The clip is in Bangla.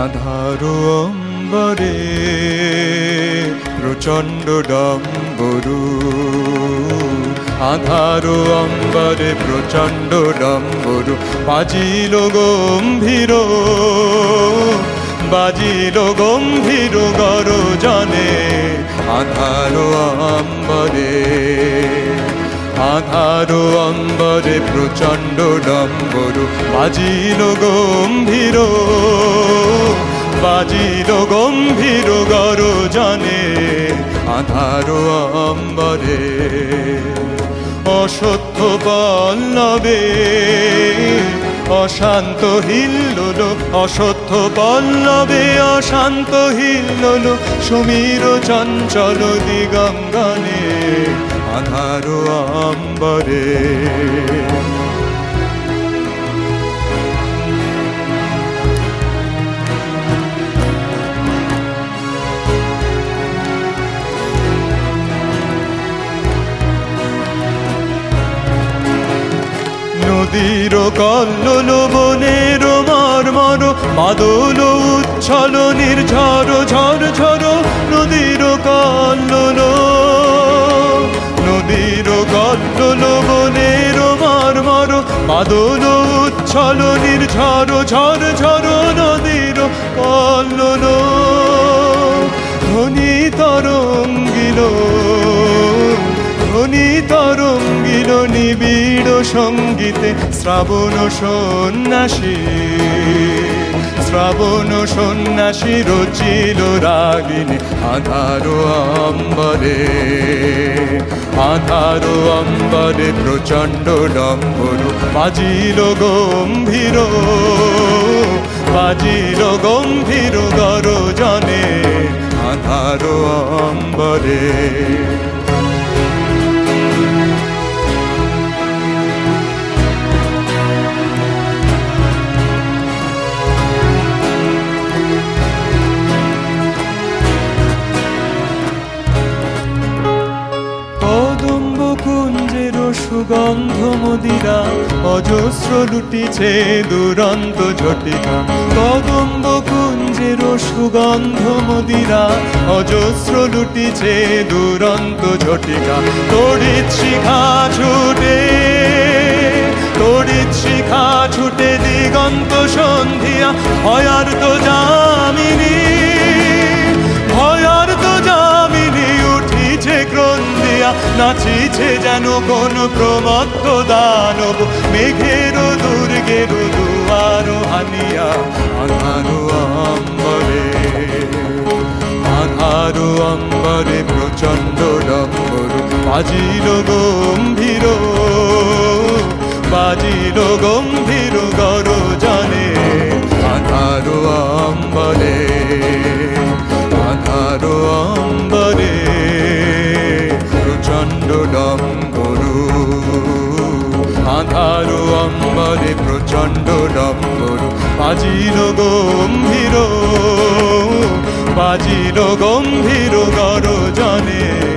আধার অম্বরে প্রচণ্ড ডম্বরু। আধার অম্বরে প্রচণ্ড ডম্বরু। বাজিল গম্ভীর বাজিল গম্ভীর গরজনে। আধার অম্বরে আধার অম্বরে প্রচণ্ড ডম্বরু বাজিল গম্ভীর বাজিল গম্ভীর গর জানে আধার অম্বরে। অসত্য পল্লবে, অশান্ত হিল্লোল। অসত্য পল্লবে, অশান্ত হিল্লোল। সমীর চঞ্চল দিগঙ্গনে আধার অম্বরে নদীর কল্লোল বনের মর্মর বাদল উচ্ছল নির্ঝর ঝর ঝর নদীর কল্লোল কল্লোল বনের মর্মর, বাদল উচ্ছল, নির্ঝর, ঝর ঝর নদীর কল্লোল। ধ্বনি তরঙ্গিল ধ্বনি তরঙ্গিল, নিবিড় সঙ্গীতে শ্রাবণ সন্ন্যাসী। শ্রাবণ সন্ন্যাসী রচিল রাগিনী আধার অম্বরে আধার অম্বরে প্রচণ্ড ডম্বরু বাজিল গম্ভীর। বাজিল গম্ভীর গরজনে, আধার অম্বরে সুগন্ধ মদিরা, অজস্র লুটিছে দুরন্ত ঝটিকা। কদম্ব কুঞ্জের সুগন্ধ মদিরা, অজস্র লুটিছে দুরন্ত ঝটিকা। তড়িৎ শিখা ছুটে, তড়িৎ শিখা ছুটে দিগন্ত সন্ধিয়া, ভয়ার্ত যামিনী নাচিছে যেন কোন প্রমত্ত দানব মেঘের দুর্গের দুয়ার হানিয়া আধারু অম্বরে। আধারু অম্বরে প্রচণ্ড ডম্বরু বাজিল গম্ভীর বাজিল গম্ভীর গরজনে। আধারু অম্বরে আধার অম্বরে প্রচণ্ড ডম্বরু বাজিল গম্ভীর বাজিল গম্ভীর গরজনে।